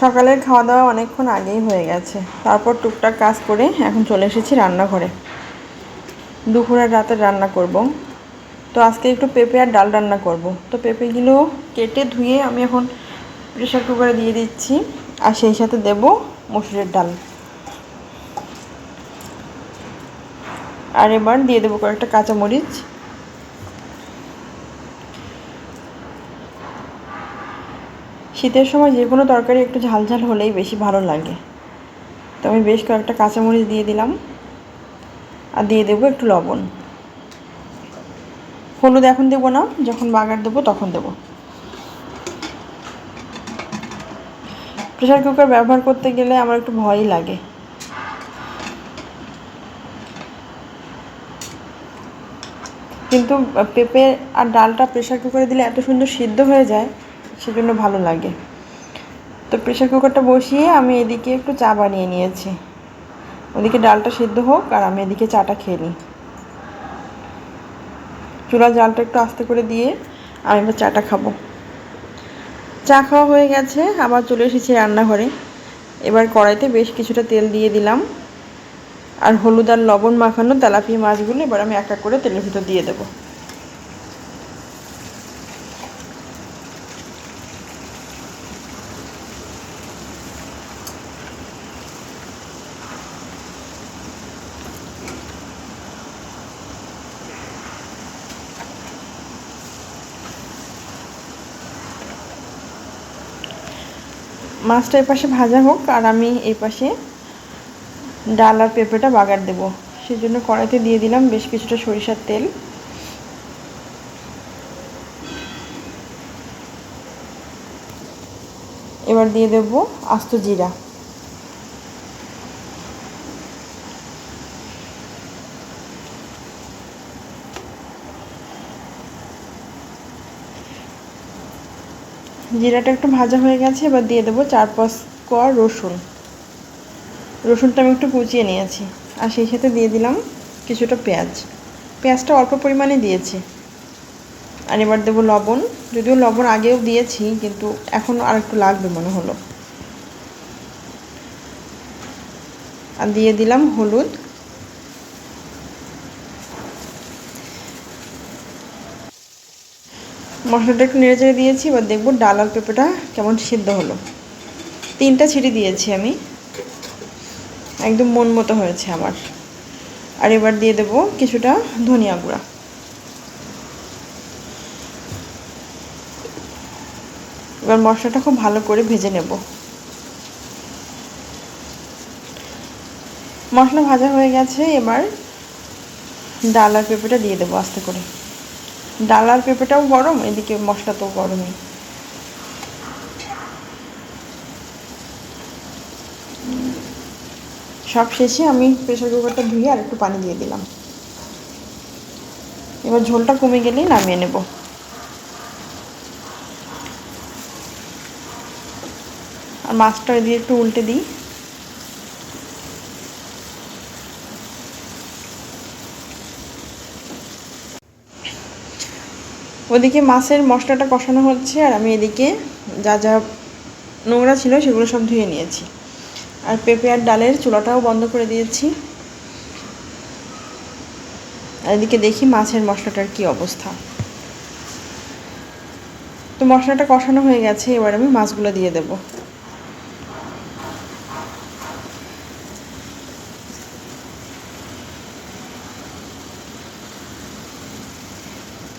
সকালের খাওয়া দাওয়া অনেকক্ষণ আগেই হয়ে গেছে। তারপর টুকটাক কাজ করে এখন চলে এসেছি রান্নাঘরে। দুপুরের রাতে রান্না করব। তো আজকে একটু পেঁপে আর ডাল রান্না করব। তো পেঁপেগুলো কেটে ধুয়ে আমি এখন প্রেশার কুকারে দিয়ে দিচ্ছি। আর সেই সাথে দেব মসুরের ডাল। আর এবার দিয়ে দেবো কয়েকটা কাঁচামরিচ। শীতের সময় যে কোনো তরকারি একটু ঝাল ঝাল হলেই বেশি ভালো লাগে। তো আমি বেশ কয়েকটা কাঁচামরিচ দিয়ে দিলাম। আর দিয়ে দেবো একটু লবণ। হলুদ এখন দেবো না, যখন বাগার দেবো তখন দেবো। প্রেশার কুকার ব্যবহার করতে গেলে আমার একটু ভয়ই লাগে। কিন্তু পেঁপে আর ডালটা প্রেশার কুকারে দিলে এত সুন্দর সিদ্ধ হয়ে যায় সেজন্য ভালো লাগে। তো প্রেশার কুকারটা বসিয়ে আমি এদিকে একটু চা বানিয়ে নিয়েছি। ওদিকে ডালটা সিদ্ধ হোক আর আমি এদিকে চাটা খেয়ে নিই। চুলা জালটা একটু আস্তে করে দিয়ে আমি এবার চাটা খাব। চা খাওয়া হয়ে গেছে, আবার চলে এসেছি রান্নাঘরে। এবার কড়াইতে বেশ কিছুটা তেল দিয়ে দিলাম। আর হলুদ আর লবণ মাখানো তেলাপিয়া মাছগুলো এবার আমি এক এক করে তেলের ভিতর দিয়ে দেবো। মাছটা এই পাশে ভাজা হোক আর আমি এই পাশে ডাল আর পেঁপেটা বাগার দেব। সেই জন্য কড়াইতে দিয়ে দিলাম বেশ কিছুটা সরিষার তেল। এবার দিয়ে দেব আস্ত জিরা। জিরাটা একটু ভাজা হয়ে গেছে, এবার দিয়ে দেবো চার পাঁচ কোয়া রসুন। রসুনটা আমি একটু কুচিয়ে নিয়েছি, আর সেই সাথে দিয়ে দিলাম কিছুটা পেঁয়াজ। পেঁয়াজটা অল্প পরিমাণে দিয়েছি। আর এবার দেবো লবণ। যদিও লবণ আগেও দিয়েছি, কিন্তু এখন আর একটু লাগবে মনে হলো। আর দিয়ে দিলাম হলুদ। মশলাটা একটু নেড়ে চেড়ে দিয়েছি, এবার দেখব ডাল আর পেঁপেটা কেমন সিদ্ধ হলো। তিনটা ছিটি দিয়েছি আমি। একদম মন মতো হয়েছে আমার। আর এবার দিয়ে দেবো কিছুটা ধনিয়া গুঁড়া। এবার মশলাটা খুব ভালো করে ভেজে নেব। মশলা ভাজা হয়ে গেছে, এবার ডাল আর পেঁপেটা দিয়ে দেবো আস্তে করে। ডাল আর পেঁপেটাও গরম, এদিকে মশলা তো গরমই। সব শেষে আমি প্রেশার কুকারটা ধুয়ে আর একটু পানি দিয়ে দিলাম। এবার ঝোলটা কমে গেলেই নামিয়ে নেব। আর মাছটা দিয়ে একটু উল্টে দিই। ওদিকে মাছের মশলাটা কষানো হচ্ছে আর আমি এদিকে যা যা নোংরা ছিল সেগুলো সব ধুয়ে নিয়েছি। আর পেঁপে আর ডালের চুলাটাও বন্ধ করে দিয়েছি। আর এদিকে দেখি মাছের মশলাটার কি অবস্থা। তো মশলাটা কষানো হয়ে গেছে, এবার আমি মাছগুলো দিয়ে দেব।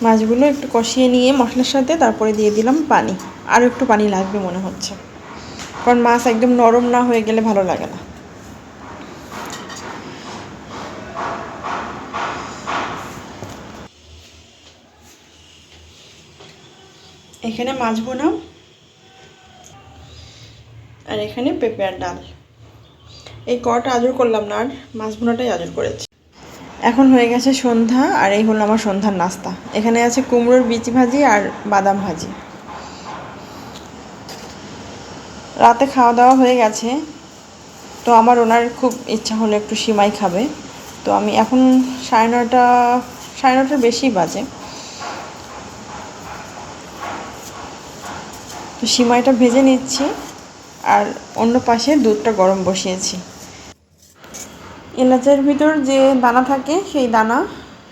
মাছগুলো একটু কষিয়ে নিয়ে মশলার সাথে তারপরে দিয়ে দিলাম পানি। আরও একটু পানি লাগবে মনে হচ্ছে। কারণ মাছ একদম নরম না হয়ে গেলে ভালো লাগে না। এখানে মাছ বোনা আর এখানে পেঁপে আর ডাল। এই কটা আজর করলাম না আর, মাছ বোনাটাই আজর করেছি। এখন হয়ে গেছে সন্ধ্যা আর এই হলো আমার সন্ধ্যার নাস্তা। এখানে আছে কুমড়োর বিচি ভাজি আর বাদাম ভাজি। রাতে খাওয়া দাওয়া হয়ে গেছে, তো আমার ওনার খুব ইচ্ছা হলো একটু সিমাই খাবে। তো আমি এখন সাড়ে নটা সাড়ে নটার বেশি বাজে। তো সিমাইটা ভেজে নিচ্ছি আর অন্য পাশে দুধটা গরম বসিয়েছি। এলাচের ভিতর যে দানা থাকে, সেই দানা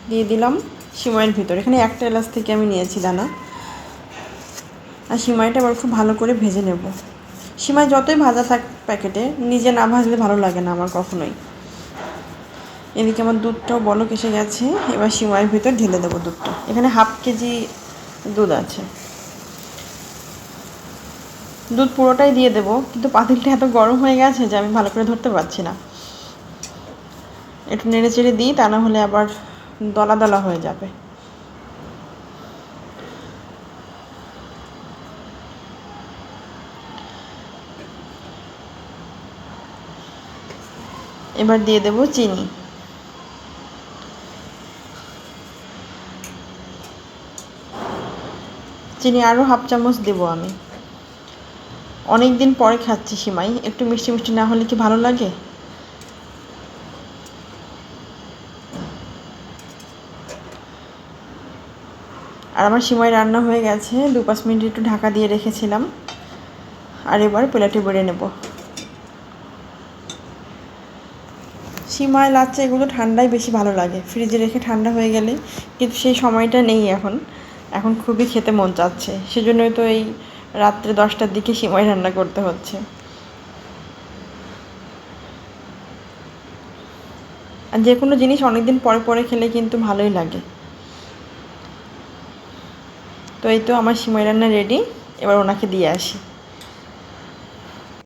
দিয়ে দিলাম সিমাইয়ের ভিতর। এখানে একটা এলাচ থেকে আমি নিয়েছি দানা। আর সিমাইটা আবার খুব ভালো করে ভেজে নেব। সিমাই যতই ভাজা থাক প্যাকেটে, নিজে না ভাজলে ভালো লাগে না আমার কখনোই। এদিকে আমার দুধটাও বলক এসে গেছে। এবার সিমাইয়ের ভিতর ঢেলে দেবো দুধটা। এখানে হাফ কেজি দুধ আছে। দুধ পুরোটাই দিয়ে দেবো। কিন্তু পাতিলটা এত গরম হয়ে গেছে যে আমি ভালো করে ধরতে পারছি না। একটু নেড়ে চেড়ে দিই, তা না হলে আবার দলা দলা হয়ে যাবে। এবার দিয়ে দেবো চিনি। চিনি আরও হাফ চামচ দেবো আমি। অনেক দিন পরে খাচ্ছি সিমাই, একটু মিষ্টি মিষ্টি না হলে কি ভালো লাগে? আর আমার সিমাই রান্না হয়ে গেছে, দু পাঁচ মিনিট একটু ঢাকা দিয়ে রেখেছিলাম। আর এবার প্লেটে বেড়ে নেব। সিমাই লাচ্চা এগুলো ঠান্ডায় বেশি ভালো লাগে। ফ্রিজে রেখে ঠান্ডা হয়ে গেলে কিন্তু সেই সময়টা নেই এখন। এখন খুবই খেতে মন চাচ্ছে। সেজন্যই তো এই রাত্রে দশটার দিকে সিমাই রান্না করতে হচ্ছে। আর যে কোনো জিনিস অনেকদিন পরে পরে খেলে কিন্তু ভালোই লাগে। তো এই তো আমার সিমাই রান্না রেডি এবার ওনাকে দিয়ে আসি।